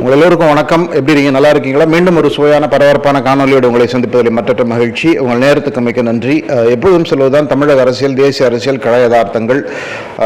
உங்கள் எல்லோருக்கும் வணக்கம். எப்படி இருக்கீங்க? நல்லா இருக்கீங்களா? மீண்டும் ஒரு சுவையான பரபரப்பான காணொலியோடு உங்களை சந்திப்பதில் மற்றற்ற மகிழ்ச்சி. உங்கள் நேரத்துக்கு மிக்க நன்றி. எப்போதும் எப்பொழுதும் சொல்வதுதான் தமிழக அரசியல் தேசிய அரசியல் கழக யதார்த்தங்கள்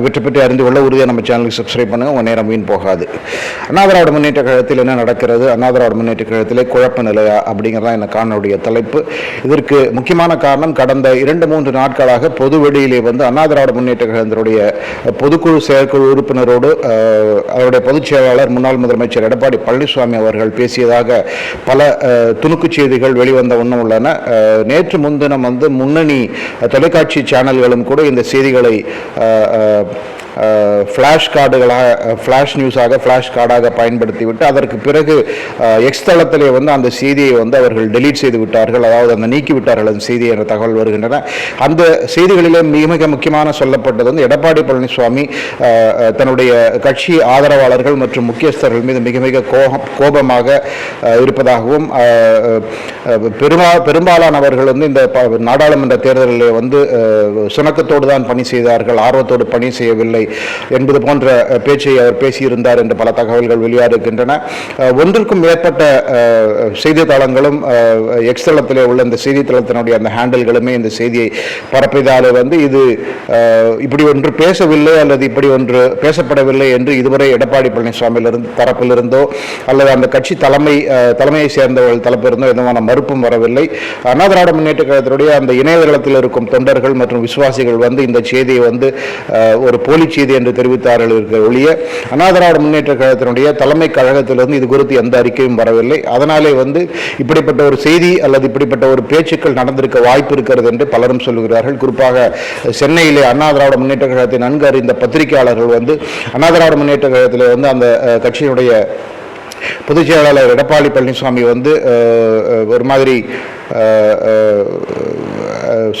இவற்றை பற்றி அறிந்து கொள்ள உறுதியாக நம்ம சேனலுக்கு சப்ஸ்கிரைப் பண்ணுங்கள் உங்கள் நேரம் வீண் போகாது. அண்ணாதிராவிட முன்னேற்ற கழகத்தில் என்ன நடக்கிறது? அண்ணாதிராவிட முன்னேற்ற கழகத்திலே குழப்ப நிலையா? அப்படிங்கிறதான் இந்த காணொலிய தலைப்பு. இதற்கு முக்கியமான காரணம் கடந்த இரண்டு மூன்று நாட்களாக பொது வெளியிலே வந்து அண்ணாதிராவிட முன்னேற்ற கழகத்தினுடைய பொதுக்குழு செயற்குழு உறுப்பினரோடு அவருடைய பொதுச் செயலாளர் முன்னாள் முதலமைச்சர் எடப்பாடி பழனிசாமி அவர்கள் பேசியதாக பல துணுக்குச் செய்திகள் வெளிவந்த ஒன்றும் உள்ளன. நேற்று முன்தினம் வந்து முன்னணி தொலைக்காட்சி சேனல்களும் கூட இந்த செய்திகளை ஃப்ளாஷ் கார்டுகளாக ஃப்ளாஷ் நியூஸாக ஃப்ளாஷ் கார்டாக பயன்படுத்திவிட்டு அதற்கு பிறகு எக்ஸ் தளத்திலே வந்து அந்த செய்தியை வந்து அவர்கள் டெலீட் செய்து விட்டார்கள். அதாவது அந்த நீக்கிவிட்டார்கள் அந்த செய்தி என்ற தகவல் வருகின்றன. அந்த செய்திகளிலே மிக மிக முக்கியமான சொல்லப்பட்டது வந்து எடப்பாடி பழனிசாமி தன்னுடைய கட்சி ஆதரவாளர்கள் மற்றும் முக்கியஸ்தர்கள் மீது மிக மிக கோபம் கோபமாக இருப்பதாகவும் பெருமா பெரும்பாலானவர்கள் வந்து இந்த ப- நாடாளுமன்ற தேர்தலில் வந்து சுணக்கத்தோடு தான் பணி செய்தார்கள். ஆர்வத்தோடு பணி செய்யவில்லை. என்பது போன்ற பேச்சை அவர் பேசியிருந்தார் என்று பல தகவல்கள் வெளியாகின்றன. ஒன்றுக்கும் மேற்பட்ட செய்தித்தளங்களும் செய்தித்தாளங்களும் எக்ஸ் தளத்திலே உள்ள இந்த செய்தித்தளத்தினுடைய அந்த ஹேண்டில்களுமே இந்த செய்தியை பரப்பியதாலே வந்து இது இப்படி ஒன்று பேசவில்லை அல்லது இப்படி ஒன்று பேசப்படவில்லை என்று இதுவரை எடப்பாடி பழனிசாமியிலிருந்து தரப்பிலிருந்தோ அல்லது அந்த கட்சி தலைமை தலைமையை சேர்ந்தவர்கள் தரப்பிலிருந்தோ விதமான மறுப்பும் வரவில்லை. அண்ணா திராவிட முன்னேற்ற கழகத்தினுடைய அந்த இணையதளத்தில் இருக்கும் தொண்டர்கள் மற்றும் விசுவாசிகள் வந்து இந்த செய்தியை வந்து ஒரு போலி செய்து என்று தெரிவித்தார்கள் இருக்கிற ஒழிய அண்ணா முன்னேற்ற கழகத்தினுடைய தலைமை கழகத்திலிருந்து இது குறித்து எந்த அறிக்கையும் வரவில்லை. அதனாலே வந்து இப்படிப்பட்ட ஒரு செய்தி அல்லது இப்படிப்பட்ட ஒரு பேச்சுக்கள் நடந்திருக்க வாய்ப்பு இருக்கிறது என்று பலரும் சொல்கிறார்கள் குறிப்பாக சென்னையிலே அண்ணா திராவிட முன்னேற்ற கழகத்தை நன்கு அறிந்த பத்திரிகையாளர்கள் வந்து அண்ணா திராவிட முன்னேற்ற கழகத்திலே வந்து அந்த கட்சியினுடைய பொதுச் செயலாளர் எடப்பாடி பழனிசாமி வந்து ஒரு மாதிரி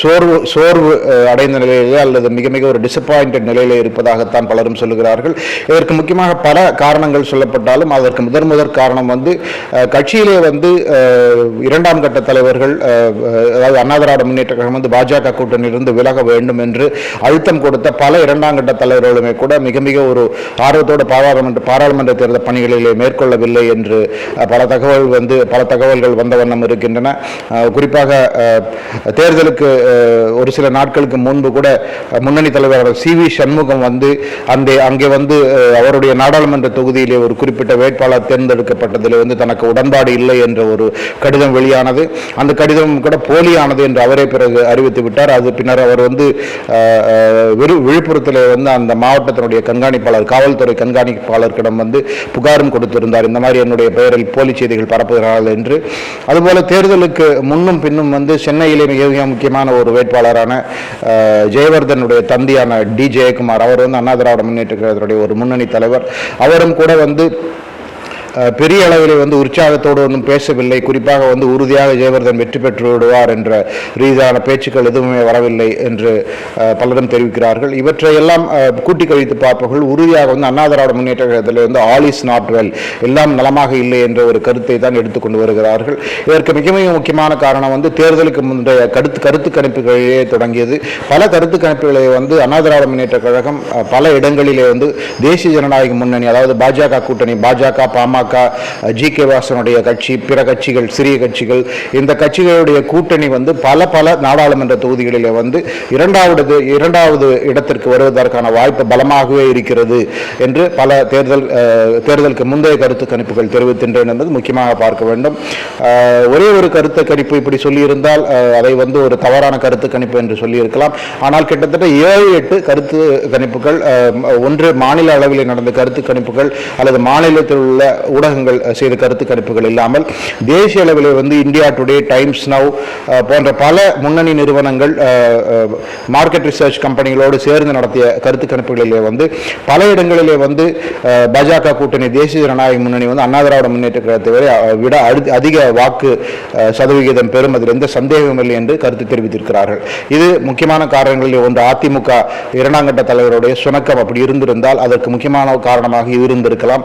சோர்வு சோர்வு அடைந்த நிலையிலே அல்லது மிக மிக ஒரு டிசப்பாயிண்டட் நிலையிலே இருப்பதாகத்தான் பலரும் சொல்லுகிறார்கள். இதற்கு முக்கியமாக பல காரணங்கள் சொல்லப்பட்டாலும் அதற்கு முதன் முதற் காரணம் வந்து கட்சியிலே வந்து இரண்டாம் கட்ட தலைவர்கள் அதாவது அண்ணா திராவிட முன்னேற்ற கழகம் வந்து பாஜக கூட்டணியிலிருந்து விலக வேண்டும் என்று அழுத்தம் கொடுத்த பல இரண்டாம் கட்ட தலைவர்களுமே கூட மிக மிக ஒரு ஆர்வத்தோடு பாராளுமன்ற பாராளுமன்ற தேர்தல் பணிகளிலே மேற்கொள்ளவில்லை என்று பல தகவல் வந்து பல தகவல்கள் வந்த வண்ணம் இருக்கின்றன. குறிப்பாக தேர்தலுக்கு ஒரு சில நாட்களுக்கு முன்பு கூட முன்னணி தலைவர் சி வி சண்முகம் வந்து அந்த அங்கே வந்து அவருடைய நாடாளுமன்ற தொகுதியிலே ஒரு குறிப்பிட்ட வேட்பாளர் தேர்ந்தெடுக்கப்பட்டதில் வந்து தனக்கு உடன்பாடு இல்லை என்ற ஒரு கடிதம் வெளியானது. அந்த கடிதம் கூட போலியானது என்று அவரே பிறகு அறிவித்து விட்டார். அது பின்னர் அவர் வந்து விழுப்புரத்தில் வந்து அந்த மாவட்டத்தினுடைய கண்காணிப்பாளர் காவல்துறை கண்காணிப்பாளர்களிடம் வந்து புகாரும் கொடுத்திருந்தார். இந்த மாதிரி என்னுடைய பெயரில் போலி செய்திகள் பரப்புகிறார்கள் என்று. அதுபோல தேர்தலுக்கு முன்னும் பின்னும் வந்து சென்னையிலே மிக மிக முக்கியமான ஒரு வேட்பாளரான ஜெயவர்தனுடைய தந்தையான டி. ஜெயக்குமார். அவர் வந்து அண்ணா திராவிட முன்னேற்ற கழகத்துடைய ஒரு முன்னணி தலைவர். அவரும் கூட வந்து பெரிய அளவில் வந்து உற்சாகத்தோடு ஒன்றும் பேசவில்லை. குறிப்பாக வந்து உறுதியாக ஜெயவர்தன் வெற்றி பெற்று விடுவார் என்ற ரீதியான பேச்சுக்கள் எதுவுமே வரவில்லை என்று பலரும் தெரிவிக்கிறார்கள். இவற்றையெல்லாம் கூட்டி கழித்து பார்ப்பவர்கள் உறுதியாக வந்து அண்ணா திராவிட முன்னேற்ற கழகத்தில் வந்து ஆல் இஸ் நாட் வெல் எல்லாம் நலமாக இல்லை என்ற ஒரு கருத்தை தான் எடுத்துக்கொண்டு வருகிறார்கள். இதற்கு மிக மிக முக்கியமான காரணம் வந்து தேர்தலுக்கு முந்தைய கருத்து கருத்து கணிப்புகளிலே தொடங்கியது. பல கருத்து கணிப்புகளை வந்து அண்ணா திராவிட முன்னேற்ற கழகம் பல இடங்களிலே வந்து தேசிய ஜனநாயக முன்னணி அதாவது பாஜக கூட்டணி பாஜக பாமக ஜி கே வாசனுடைய கட்சி பிற கட்சிகள் சிறிய கட்சிகள் இந்த கட்சிகளுடைய கூட்டணி வந்து பல பல நாடாளுமன்ற தொகுதிகளில் வந்து இரண்டாவது இரண்டாவது இடத்திற்கு வருவதற்கான வாய்ப்பு பலமாகவே இருக்கிறது என்று பல தேர்தல் தேர்தலுக்கு முந்தைய கருத்து கணிப்புகள் தெரிவிக்கின்றன என்பது முக்கியமாக பார்க்க வேண்டும். ஒரே ஒரு கருத்து கணிப்பு இப்படி சொல்லியிருந்தால் அதை வந்து ஒரு தவறான கருத்து கணிப்பு என்று சொல்லியிருக்கலாம். ஆனால் கிட்டத்தட்ட ஏழு எட்டு கருத்து கணிப்புகள் ஒன்று மாநில அளவில் நடந்த கருத்து கணிப்புகள் அல்லது மாநிலத்தில் உள்ள ஊடகங்கள் செய்த கருத்து கணிப்புகள் இல்லாமல் தேசிய அளவில் வந்து இந்தியா டுடே டைம்ஸ் நவ் போன்ற பல முன்னணி நிறுவனங்கள் மார்க்கெட் ரிசர்ச் கம்பெனிகளோடு சேர்ந்து நடத்திய கருத்து கணிப்புகளிலே வந்து பல இடங்களிலே வந்து பாஜக கூட்டணி தேசிய ஜனநாயக முன்னணி வந்து அண்ணா திராவிட முன்னேற்ற கழகத்தை வரை விட அடு- அதிக வாக்கு சதவிகிதம் பெறும் அதில் எந்த சந்தேகமும் இல்லை என்று கருத்து தெரிவித்திருக்கிறார்கள். இது முக்கியமான காரணங்களில் ஒன்று. அதிமுக இரண்டாம் கட்ட தலைவருடைய சுணக்கம் அப்படி இருந்திருந்தால் அதற்கு முக்கியமான காரணமாக இருந்திருக்கலாம்.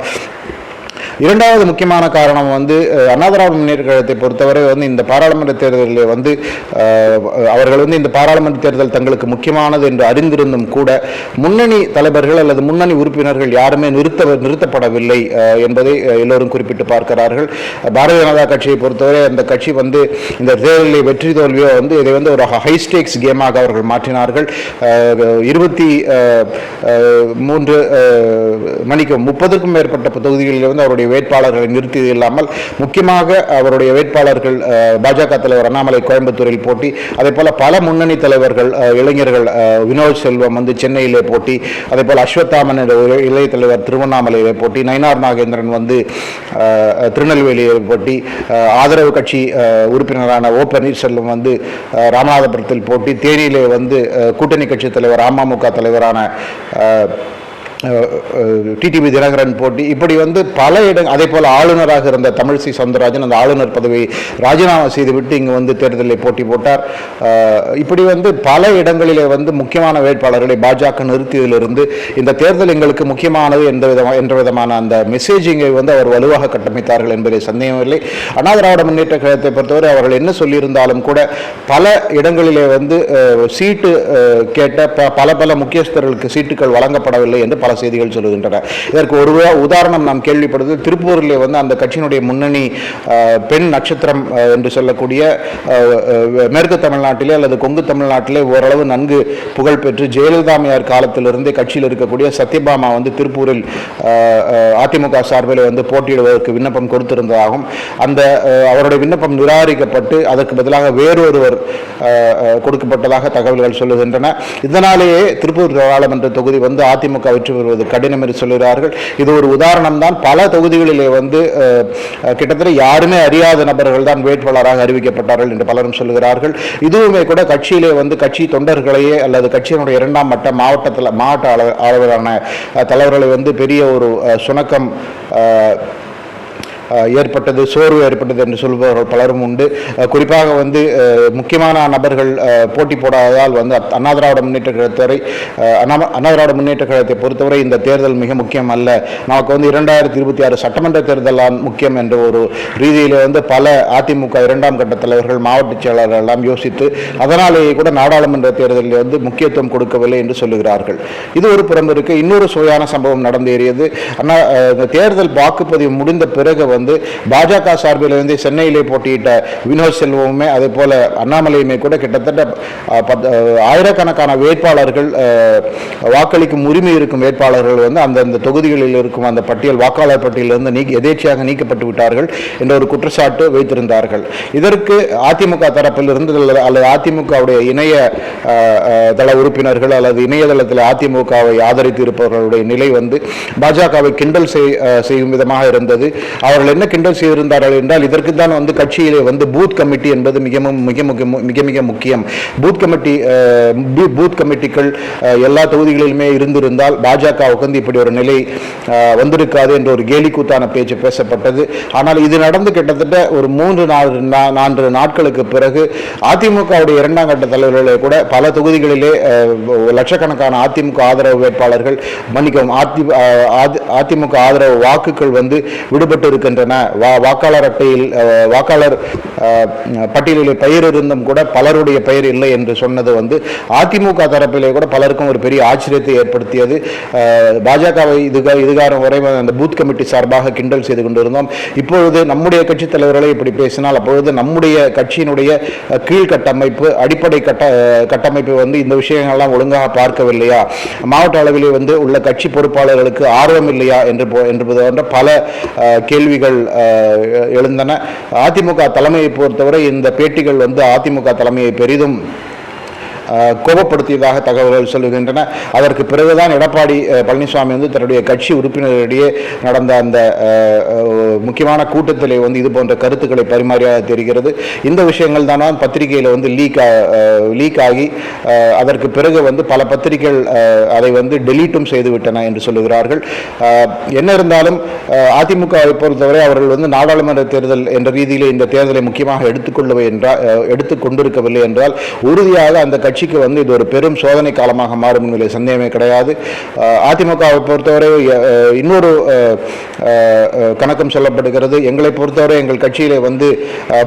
இரண்டாவது முக்கியமான காரணம் வந்து அண்ணாதிராவிட முன்னேற்ற கழகத்தை பொறுத்தவரை வந்து இந்த பாராளுமன்ற தேர்தலில் வந்து அவர்கள் வந்து இந்த பாராளுமன்ற தேர்தல் தங்களுக்கு முக்கியமானது என்று அறிந்திருந்தும் கூட முன்னணி தலைவர்கள் அல்லது முன்னணி உறுப்பினர்கள் யாருமே நிறுத்த நிறுத்தப்படவில்லை என்பதை எல்லோரும் குறிப்பிட்டு பார்க்கிறார்கள். பாரதிய ஜனதா கட்சியை பொறுத்தவரை அந்த கட்சி வந்து இந்த தேர்தலில் வெற்றி தோல்வியோ வந்து இதை வந்து ஒரு ஹை ஸ்டேக்ஸ் கேமாக அவர்கள் மாற்றினார்கள். இருபத்தி மூன்று மணிக்கு முப்பதுக்கும் மேற்பட்ட தொகுதிகளில் வந்து அவருடைய வேட்பாளர்களை நிறுத்தியது இல்லாமல் முக்கியமாக அவருடைய வேட்பாளர்கள் பாஜக தலைவர் அண்ணாமலை கோயம்புத்தூரில் போட்டி அதே போல பல முன்னணி தலைவர்கள் இளைஞர்கள் வினோத் செல்வம் வந்து சென்னையிலே போட்டி அதே போல் அஸ்வத்தாமன் இளைய தலைவர் திருவண்ணாமலையிலே போட்டி நயினார் நாகேந்திரன் வந்து திருநெல்வேலியை போட்டி ஆதரவு கட்சி உறுப்பினரான ஓ. பன்னீர்செல்வம் வந்து ராமநாதபுரத்தில் போட்டி தேனியிலே வந்து கூட்டணி கட்சி தலைவர் அமமுக தலைவரான டிடிவி தினகரன் போட்டி. இப்படி வந்து பல இடங்கள் அதே போல் ஆளுநராக இருந்த தமிழிசை சவுந்தரராஜன் அந்த ஆளுநர் பதவியை ராஜினாமா செய்துவிட்டு இங்கு வந்து தேர்தலில் போட்டி போட்டார். இப்படி வந்து பல இடங்களிலே வந்து முக்கியமான வேட்பாளர்களை பாஜக நிறுத்தியதிலிருந்து இந்த தேர்தல் எங்களுக்கு முக்கியமானது எந்த விதமாக என்ற விதமான அந்த மெசேஜிங்கை வந்து அவர் வலுவாக கட்டமைத்தார்கள் என்பதில் சந்தேகமில்லை. அண்ணா திராவிட முன்னேற்ற கழகத்தை பொறுத்தவரை அவர்கள் என்ன சொல்லியிருந்தாலும் கூட பல இடங்களிலே வந்து சீட்டு கேட்ட ப- பல பல முக்கியஸ்தர்களுக்கு சீட்டுகள் வழங்கப்படவில்லை என்று பல செய்திகள் சொல்லுகின்றன. இதற்கு ஒரு உதாரணம் நாம் கேள்விப்படுது திருப்பூரில் வந்து அந்த கட்சியினுடைய முன்னணி பெண் நட்சத்திரம் என்று சொல்லக்கூடிய மேற்கு தமிழ்நாட்டிலே அல்லது கொங்கு தமிழ்நாட்டிலே ஓரளவு நன்கு புகழ் பெற்று ஜெயலலிதாமையார் காலத்திலிருந்தே கட்சியில் இருக்கக்கூடிய சத்யபாமா வந்து திருப்பூரில் அதிமுக சார்பில் வந்து போட்டியிடுவதற்கு விண்ணப்பம் கொடுத்திருந்ததாகவும் அந்த அவருடைய விண்ணப்பம் நிராகரிக்கப்பட்டு அதற்கு பதிலாக வேறொருவர் கொடுக்கப்பட்டதாக தகவல்கள் சொல்லுகின்றன. இதனாலேயே திருப்பூர் நாடாளுமன்ற தொகுதி வந்து அதிமுக வெற்றி வருவது கடினம் என்று சொல்கிறார்கள் இது ஒரு உதாரணம் தான். பல தொகுதிகளிலே வந்து கிட்டத்தட்ட யாருமே அறியாத நபர்கள் தான் வேட்பாளராக அறிவிக்கப்பட்டார்கள் என்று பலரும் சொல்லுகிறார்கள். இதுவுமே கூட கட்சியிலே வந்து கட்சி தொண்டர்களையே அல்லது கட்சியினுடைய இரண்டாம் மட்ட மாவட்டத்தில் மாவட்ட அளவிலான தலைவர்களை வந்து பெரிய ஒரு சுணக்கம் ஏற்பட்டது சோர்வு ஏற்பட்டது என்று சொல்பவர்கள் பலரும் உண்டு. குறிப்பாக வந்து முக்கியமான நபர்கள் போட்டி போடாததால் வந்து அண்ணா திராவிட முன்னேற்ற கழகத்தை அண்ணா திராவிட முன்னேற்ற கழகத்தை பொறுத்தவரை இந்த தேர்தல் மிக முக்கியம் அல்ல. நமக்கு வந்து இரண்டாயிரத்தி இருபத்தி ஆறு சட்டமன்ற தேர்தல் தான் முக்கியம் என்ற ஒரு ரீதியில் வந்து பல அதிமுக இரண்டாம் கட்ட தலைவர்கள் மாவட்ட செயலாளர்கள் எல்லாம் யோசித்து அதனாலேயே கூட நாடாளுமன்ற தேர்தலில் வந்து முக்கியத்துவம் கொடுக்கவில்லை என்று சொல்லுகிறார்கள். இது ஒரு புறம் இருக்கு. இன்னொரு சுவையான சம்பவம் நடந்தேறியது. அண்ணா இந்த தேர்தல் வாக்குப்பதிவு முடிந்த பிறகு வந்து பாஜக சார்பில் இருந்து சென்னையிலே போட்டியிட்ட வினோத் செல்வமுமே அதே போல அண்ணாமலையுமே கூட கிட்டத்தட்ட பத்- ஆயிரக்கணக்கான வேட்பாளர்கள் வாக்களிக்கும் உரிமை இருக்கும் வேட்பாளர்கள் வந்து அந்தந்த தொகுதிகளில் இருக்கும் அந்த பட்டியல் வாக்காளர் பட்டியலிருந்து நீக்கி எதேச்சியாக நீக்கப்பட்டு விட்டார்கள் என்ற ஒரு குற்றச்சாட்டு வைத்திருந்தார்கள். இதற்கு அதிமுக தரப்பிலிருந்து அல்லது அதிமுகவுடைய இணைய தள உறுப்பினர்கள் அல்லது இணையதளத்தில் அதிமுகவை ஆதரித்து இருப்பவர்களுடைய நிலை வந்து பாஜகவை கிண்டல் செய்யும் விதமாக இருந்தது. அவர்கள் அவர்கள் என்ன கிண்டல் செய்திருந்தார்கள் என்றால் இதற்கு தான் வந்து கட்சியிலே வந்து பூத் கமிட்டி என்பது மிக மு- மிக மிக மிக முக்கியம். பூத் கமிட்டி பூத் கமிட்டிகள் எல்லா தொகுதிகளிலுமே இருந்திருந்தால் பாஜகவுக்கு வந்து இப்படி ஒரு நிலை வந்திருக்காது என்ற ஒரு கேலி கூத்தான பேச்சு பேசப்பட்டது. ஆனால் இது நடந்து கிட்டத்தட்ட ஒரு மூன்று நாலு நான்கு நாட்களுக்கு பிறகு அதிமுகவுடைய இரண்டாம் கட்ட தலைவர்களே கூட பல தொகுதிகளிலே லட்சக்கணக்கான அதிமுக ஆதரவு வேட்பாளர்கள் மன்னிக்கவும் அதிமுக ஆதரவு வாக்குகள் வந்து விடுபட்டு இருக்க இருக்கின்றன. வா- வாக்காளர் அட்டையில் வாக்காளர் பட்டியலில் பெயர் இருந்தும் கூட பலருடைய பெயர் இல்லை என்று சொன்னது வந்து அதிமுக தரப்பிலே கூட பலருக்கும் ஒரு பெரிய ஆச்சரியத்தை ஏற்படுத்தியது. பாஜகவை இதுகா இதுகாரம் வரை அந்த பூத் கமிட்டி சார்பாக கிண்டல் செய்து கொண்டிருந்தோம். இப்பொழுது நம்முடைய கட்சி தலைவர்களை இப்படி பேசினால் அப்பொழுது நம்முடைய கட்சியினுடைய கீழ்கட்டமைப்பு அடிப்படை கட்ட கட்டமைப்பு வந்து இந்த விஷயங்கள்லாம் ஒழுங்காக பார்க்கவில்லையா? மாவட்ட அளவிலே வந்து உள்ள கட்சி பொறுப்பாளர்களுக்கு ஆர்வம் இல்லையா என்று போ- போன்ற பல கேள்விகள் எழுந்தன. அதிமுக தலைமை பொறுத்தவரை இந்த பேட்டிகள் வந்து அதிமுக தலைமையை பெரிதும் கோபப்படுத்தியதாக தகவல்கள் சொல்லுகின்றன. அதற்கு பிறகுதான் எடப்பாடி பழனிசாமி வந்து தன்னுடைய கட்சி உறுப்பினரிடையே நடந்த அந்த முக்கியமான கூட்டத்திலே வந்து இது போன்ற கருத்துக்களை பரிமாறியாக தெரிகிறது. இந்த விஷயங்கள் தானே பத்திரிகையில் வந்து லீக் லீக் ஆகி அதற்கு பிறகு வந்து பல பத்திரிகைகள் அதை வந்து டெலீட்டும் செய்துவிட்டன என்று சொல்லுகிறார்கள். என்ன இருந்தாலும் அதிமுகவை பொறுத்தவரை அவர்கள் வந்து நாடாளுமன்ற தேர்தல் என்ற ரீதியிலே இந்த தேர்தலை முக்கியமாக எடுத்துக்கொள்ளவை என்றால் எடுத்துக் கொண்டிருக்கவில்லை என்றால் உறுதியாக அந்த கட்சி கட்சிக்கு வந்து இது ஒரு பெரும் சோதனை காலமாக மாறும் என்பதில் சந்தேகமே கிடையாது. அதிமுகவை பொறுத்தவரை இன்னொரு கணக்கம் சொல்லப்படுகிறது. எங்களை பொறுத்தவரை எங்கள் கட்சியிலே வந்து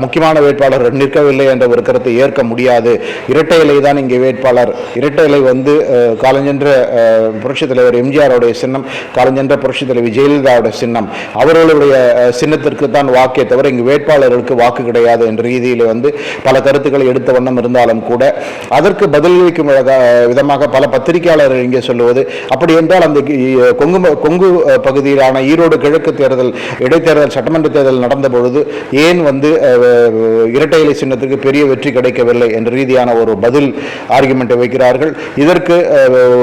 முக்கியமான வேட்பாளர் நிற்கவில்லை என்ற ஒரு கருத்தை ஏற்க முடியாது. இரட்டை இலை தான் இங்கே வேட்பாளர். இரட்டை இலை வந்து காலஞ்சென்ற அஹ், புரட்சித் தலைவர் எம்ஜிஆருடைய சின்னம் காலஞ்சென்ற புரட்சித் தலைவி ஜெயலலிதாவுடைய சின்னம். அவர்களுடைய சின்னத்திற்கு தான் வாக்கே தவிர இங்கு வேட்பாளர்களுக்கு வாக்கு கிடையாது என்ற ரீதியில் வந்து பல கருத்துக்களை எடுத்த வண்ணம் இருந்தாலும் கூட. அதற்கு பதிலளிக்கும் விதமாக- பல பத்திரிகையாளர்கள் இங்கே சொல்லுவது அப்படி என்றால் அந்த கொங்கு கொங்கு பகுதியிலான ஈரோடு கிழக்கு தேர்தல் இடைத்தேர்தல் சட்டமன்ற தேர்தல் நடந்த பொழுது ஏன் வந்து இரட்டை இலை சின்னத்துக்கு பெரிய வெற்றி கிடைக்கவில்லை என்ற ரீதியான ஒரு பதில் ஆர்குமெண்ட்டை வைக்கிறார்கள். இதற்கு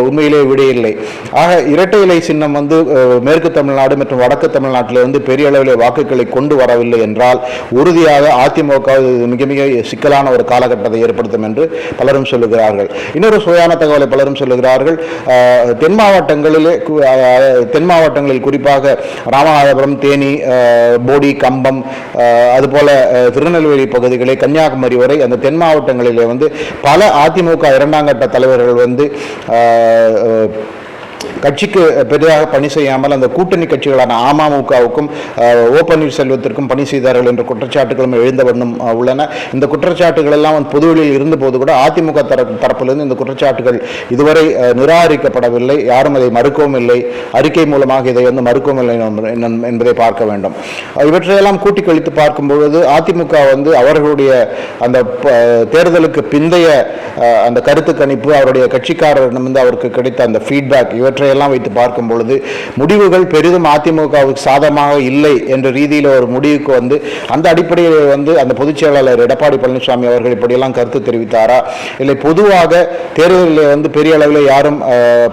உண்மையிலே விடையில்லை ஆக இரட்டை இலை சின்னம் வந்து மேற்கு தமிழ்நாடு மற்றும் வடக்கு தமிழ்நாட்டில் வந்து பெரிய அளவில் வாக்குகளை கொண்டு வரவில்லை என்றால் உறுதியாக அதிமுக மிக மிக சிக்கலான ஒரு காலகட்டத்தை ஏற்படுத்தும் என்று பலரும் சொல்லுகிறார்கள். இன்னொரு சுவையான தகவலை பலரும் சொல்லுகிறார்கள். தென் மாவட்டங்களிலே தென் மாவட்டங்களில் குறிப்பாக ராமநாதபுரம் தேனி போடி கம்பம் அதுபோல திருநெல்வேலி பகுதிகளே கன்னியாகுமரி வரை அந்த தென் மாவட்டங்களிலே வந்து பல அதிமுக இரண்டாம் கட்ட தலைவர்கள் வந்து கட்சிக்கு பெரிதாக பணி செய்யாமல் அந்த கூட்டணி கட்சிகளான அமமுகவுக்கும் ஓ பன்னீர்செல்வத்திற்கும் பணி செய்தார்கள் என்ற குற்றச்சாட்டுகளும் எழுந்த வண்ணம் உள்ளன. இந்த குற்றச்சாட்டுகள் எல்லாம் வந்து பொதுவெளியில் இருந்தபோது கூட அதிமுக தரப்பு தரப்பிலிருந்து இந்த குற்றச்சாட்டுகள் இதுவரை நிராகரிக்கப்படவில்லை. யாரும் அதை மறுக்கவும் இல்லை. அறிக்கை மூலமாக இதை வந்து மறுக்கவும் இல்லை என்பதை பார்க்க வேண்டும். இவற்றையெல்லாம் கூட்டி கழித்து பார்க்கும் பொழுது அதிமுக வந்து அவர்களுடைய அந்த தேர்தலுக்கு பிந்தைய அந்த கருத்து கணிப்பு அவருடைய கட்சிக்காரரிடமிருந்து அவருக்கு கிடைத்த அந்த ஃபீட்பேக் இவற்றையெல்லாம் வைத்து பார்க்கும் பொழுது முடிவுகள் பெரிதும் அதிமுகவுக்கு சாதமாக இல்லை என்ற ரீதியில் ஒரு முடிவுக்கு வந்து அந்த அடிப்படையில் வந்து அந்த பொதுச் செயலாளர் எடப்பாடி பழனிசாமி அவர்கள் இப்படியெல்லாம் கருத்து தெரிவித்தாரா? இல்லை பொதுவாக தேர்தலில் வந்து பெரிய அளவில் யாரும்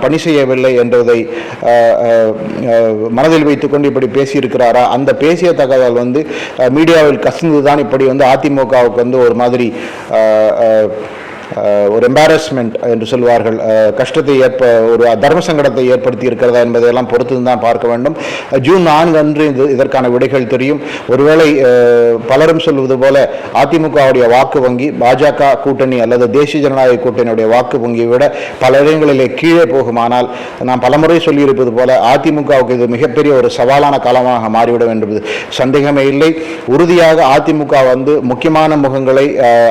பணி செய்யவில்லை என்பதை மனதில் வைத்துக்கொண்டு இப்படி பேசியிருக்கிறாரா? அந்த பேசிய தகவல் வந்து மீடியாவில் கசிந்து தான் இப்படி வந்து அதிமுகவுக்கு வந்து ஒரு மாதிரி ஒரு எம்பாரஸ்மெண்ட் என்று சொல்வார்கள். கஷ்டத்தை ஏற்ப ஒரு தர்ம சங்கடத்தை ஏற்படுத்தி இருக்கிறதா என்பதையெல்லாம் பொறுத்து தான் பார்க்க வேண்டும். ஜூன் நான்கு அன்று இது இதற்கான விடைகள் தெரியும். ஒருவேளை பலரும் சொல்வது போல அதிமுகவுடைய வாக்கு வங்கி பாஜக கூட்டணி அல்லது தேசிய ஜனநாயக கூட்டணியுடைய வாக்கு வங்கியை விட பல இடங்களிலே கீழே போகுமானால் நாம் பலமுறை சொல்லியிருப்பது போல அதிமுகவுக்கு இது மிகப்பெரிய ஒரு சவாலான காலமாக மாறிவிடும் என்பது சந்தேகமே இல்லை. உறுதியாக அதிமுக வந்து முக்கியமான முகங்களை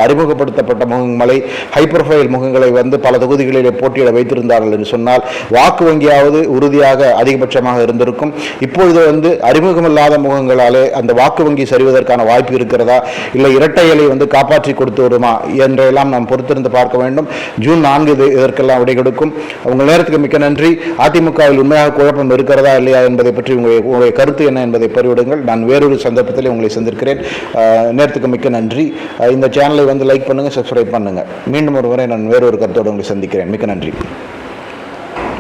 அறிமுகப்படுத்தப்பட்ட முகங்களை ஹை ப்ரொஃபைல் முகங்களை வந்து பல தொகுதிகளிலே போட்டியிட வைத்திருந்தார்கள் என்று சொன்னால் வாக்கு வங்கியாவது உறுதியாக அதிகபட்சமாக இருந்திருக்கும். இப்பொழுது வந்து அறிமுகமில்லாத முகங்களாலே அந்த வாக்கு வங்கி சரிவதற்கான வாய்ப்பு இருக்கிறதா? இல்லை இரட்டை இலை வந்து காப்பாற்றி கொடுத்து வருமா என்றெல்லாம் நாம் பொறுத்திருந்து பார்க்க வேண்டும். ஜூன் நான்கு இது இதற்கெல்லாம் விடை கொடுக்கும். உங்கள் நேரத்துக்கு மிக்க நன்றி. அதிமுகவில் உண்மையாக குழப்பம் இருக்கிறதா இல்லையா என்பதை பற்றி உங்களுடைய உங்களுடைய கருத்து என்ன என்பதை பறிவிடுங்கள் நான் வேறொரு சந்தர்ப்பத்தில் உங்களை சந்திருக்கிறேன் நேரத்துக்கு மிக்க நன்றி. இந்த சேனலை வந்து லைக் பண்ணுங்கள் சப்ஸ்கிரைப் மீ மீண்டும் ஒரு முறை நான் வேறொரு கருத்தோடு உங்களை சந்திக்கிறேன். மிக்க நன்றி.